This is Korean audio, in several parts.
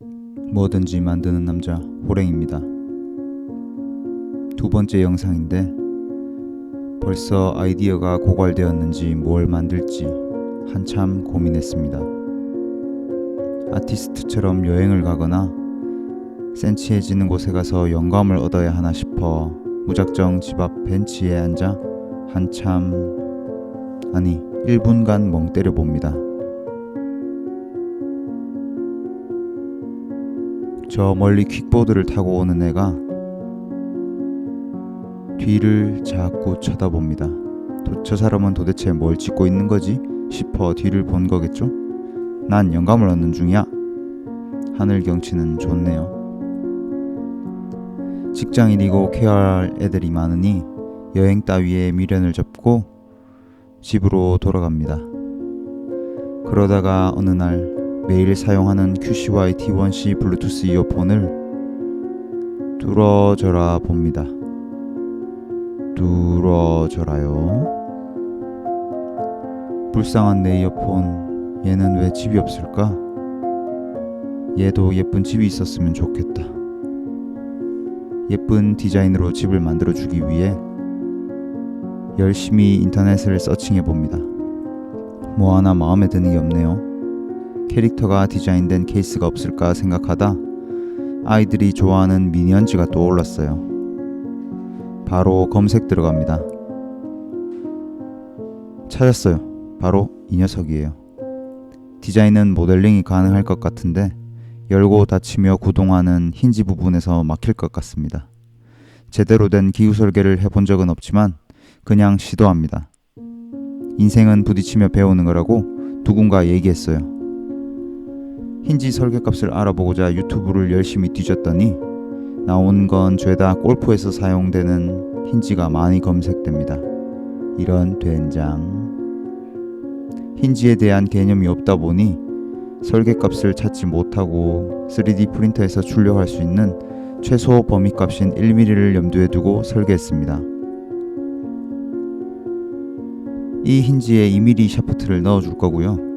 뭐든지 만드는 남자 호랭입니다. 두 번째 영상인데 벌써 아이디어가 고갈되었는지 뭘 만들지 한참 고민했습니다. 아티스트처럼 여행을 가거나 센치해지는 곳에 가서 영감을 얻어야 하나 싶어 무작정 집 앞 벤치에 앉아 한참 아니 1분간 멍 때려 봅니다. 저 멀리 퀵보드를 타고 오는 애가 뒤를 자꾸 쳐다봅니다. 도- 저 사람은 도대체 뭘 찍고 있는 거지? 싶어 뒤를 본 거겠죠? 난 영감을 얻는 중이야. 하늘 경치는 좋네요. 직장인이고 케어할 애들이 많으니 여행 따위에 미련을 접고 집으로 돌아갑니다. 그러다가 어느 날 매일 사용하는 QCY T1C 블루투스 이어폰을 뚫어져라 봅니다. 뚫어져라요. 불쌍한 내 이어폰 얘는 왜 집이 없을까? 얘도 예쁜 집이 있었으면 좋겠다. 예쁜 디자인으로 집을 만들어주기 위해 열심히 인터넷을 서칭해 봅니다. 뭐 하나 마음에 드는 게 없네요. 캐릭터가 디자인된 케이스가 없을까 생각하다 아이들이 좋아하는 미니언즈가 떠올랐어요. 바로 검색 들어갑니다. 찾았어요. 바로 이 녀석이에요. 디자인은 모델링이 가능할 것 같은데 열고 닫히며 구동하는 힌지 부분에서 막힐 것 같습니다. 제대로 된 기후 설계를 해본 적은 없지만 그냥 시도합니다. 인생은 부딪히며 배우는 거라고 누군가 얘기했어요. 힌지 설계값을 알아보고자 유튜브를 열심히 뒤졌더니 나온 건 죄다 골프에서 사용되는 힌지가 많이 검색됩니다. 이런 된장. 힌지에 대한 개념이 없다 보니 설계값을 찾지 못하고 3D 프린터에서 출력할 수 있는 최소 범위값인 1mm를 염두에 두고 설계했습니다. 이 힌지에 2mm 샤프트를 넣어줄 거고요.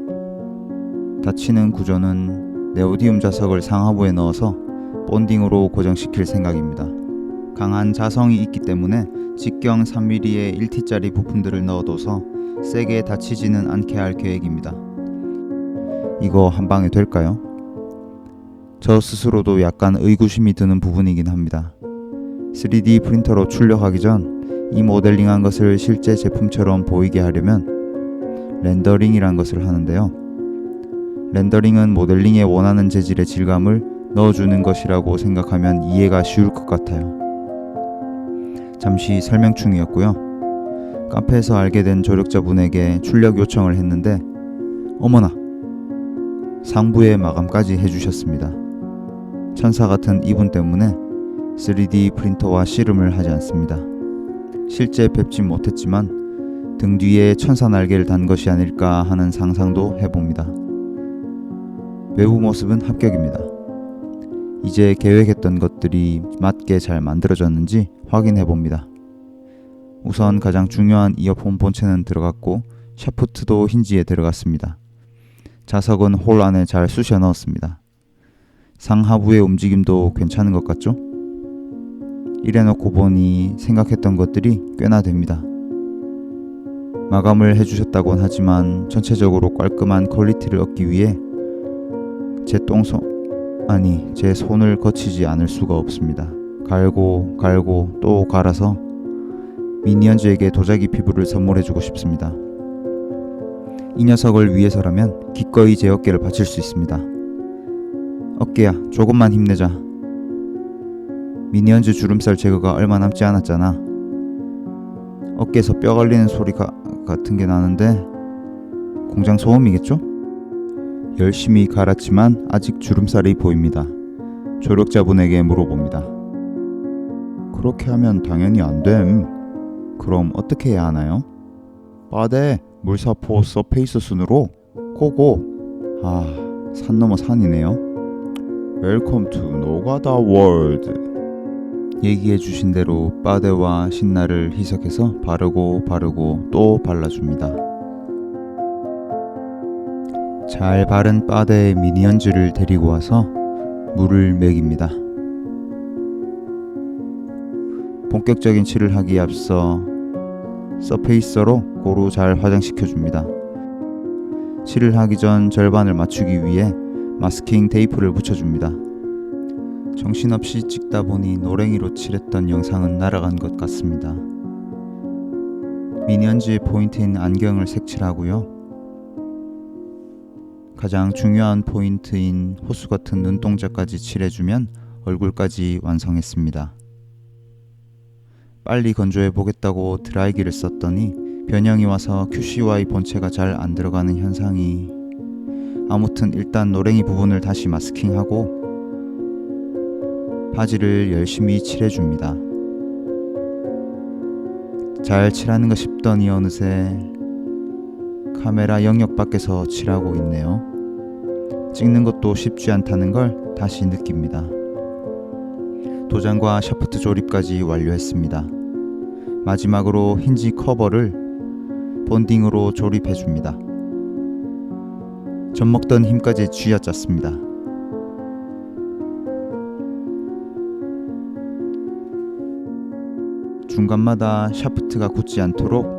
닫히는 구조는 네오디움 자석을 상하부에 넣어서 본딩으로 고정시킬 생각입니다. 강한 자성이 있기 때문에 직경 3mm의 1T짜리 부품들을 넣어둬서 세게 다치지는 않게 할 계획입니다. 이거 한 방에 될까요? 저 스스로도 약간 의구심이 드는 부분이긴 합니다. 3D 프린터로 출력하기 전 이 모델링한 것을 실제 제품처럼 보이게 하려면 렌더링이란 것을 하는데요. 렌더링은 모델링에 원하는 재질의 질감을 넣어주는 것이라고 생각하면 이해가 쉬울 것 같아요. 잠시 설명 중이었고요. 카페에서 알게 된 조력자분에게 출력 요청을 했는데 어머나 상부에 마감까지 해주셨습니다. 천사 같은 이분 때문에 3D 프린터와 씨름을 하지 않습니다. 실제 뵙진 못했지만 등 뒤에 천사 날개를 단 것이 아닐까 하는 상상도 해봅니다. 외부 모습은 합격입니다. 이제 계획했던 것들이 맞게 잘 만들어졌는지 확인해 봅니다. 우선 가장 중요한 이어폰 본체는 들어갔고 샤프트도 힌지에 들어갔습니다. 자석은 홀 안에 잘 쑤셔 넣었습니다. 상하부의 움직임도 괜찮은 것 같죠? 이래놓고 보니 생각했던 것들이 꽤나 됩니다. 마감을 해주셨다곤 하지만 전체적으로 깔끔한 퀄리티를 얻기 위해 제 똥손 아니 제 손을 거치지 않을 수가 없습니다. 갈고 갈고 또 갈아서 미니언즈에게 도자기 피부를 선물해주고 싶습니다. 이 녀석을 위해서라면 기꺼이 제 어깨를 바칠 수 있습니다. 어깨야 조금만 힘내자. 미니언즈 주름살 제거가 얼마 남지 않았잖아. 어깨에서 뼈 걸리는 소리가 같은 게 나는데 공장 소음이겠죠? 열심히 갈았지만 아직 주름살이 보입니다. 조력자분에게 물어봅니다. 그렇게 하면 당연히 안 됨. 그럼 어떻게 해야 하나요? 빠데 물사포 서페이스 순으로 고고. 아, 산 넘어 산이네요. 웰컴 투 노가다 월드. 얘기해 주신 대로 빠데와 신나를 희석해서 바르고 바르고 또 발라줍니다. 잘 바른 빠데의 미니언즈를 데리고 와서 물을 먹입니다. 본격적인 칠을 하기에 앞서 서페이서로 고루 잘 화장시켜 줍니다. 칠을 하기 전 절반을 맞추기 위해 마스킹 테이프를 붙여줍니다. 정신없이 찍다 보니 노랭이로 칠했던 영상은 날아간 것 같습니다. 미니언즈의 포인트인 안경을 색칠하고요. 가장 중요한 포인트인 호수 같은 눈동자까지 칠해주면 얼굴까지 완성했습니다. 빨리 건조해 보겠다고 드라이기를 썼더니 변형이 와서 QCY 본체가 잘 안 들어가는 현상이 아무튼 일단 노랭이 부분을 다시 마스킹하고 바지를 열심히 칠해줍니다. 잘 칠하는 가 싶더니 어느새 카메라 영역 밖에서 칠하고 있네요. 찍는 것도 쉽지 않다는 걸 다시 느낍니다. 도장과 샤프트 조립까지 완료했습니다. 마지막으로 힌지 커버를 본딩으로 조립해 줍니다. 젖 먹던 힘까지 쥐어짰습니다. 중간마다 샤프트가 굳지 않도록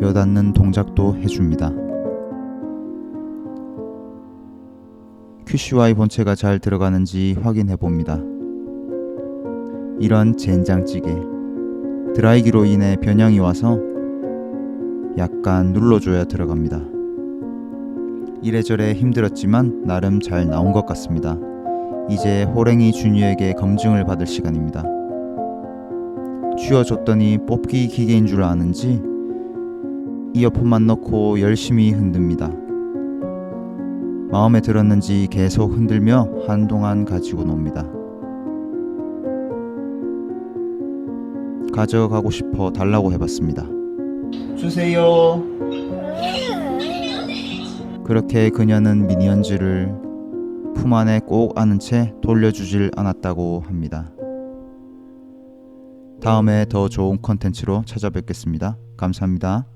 여닫는 동작도 해줍니다. QCY 본체가 잘 들어가는지 확인해 봅니다. 이런 젠장찌개 드라이기로 인해 변형이 와서 약간 눌러줘야 들어갑니다. 이래저래 힘들었지만 나름 잘 나온 것 같습니다. 이제 호랭이 준유에게 검증을 받을 시간입니다. 쥐어줬더니 뽑기 기계인 줄 아는지 이어폰만 넣고 열심히 흔듭니다. 마음에 들었는지 계속 흔들며 한동안 가지고 놉니다. 가져가고 싶어 달라고 해봤습니다. 주세요. 그렇게 그녀는 미니언즈를 품 안에 꼭 안은 채 돌려주질 않았다고 합니다. 다음에 더 좋은 컨텐츠로 찾아뵙겠습니다. 감사합니다.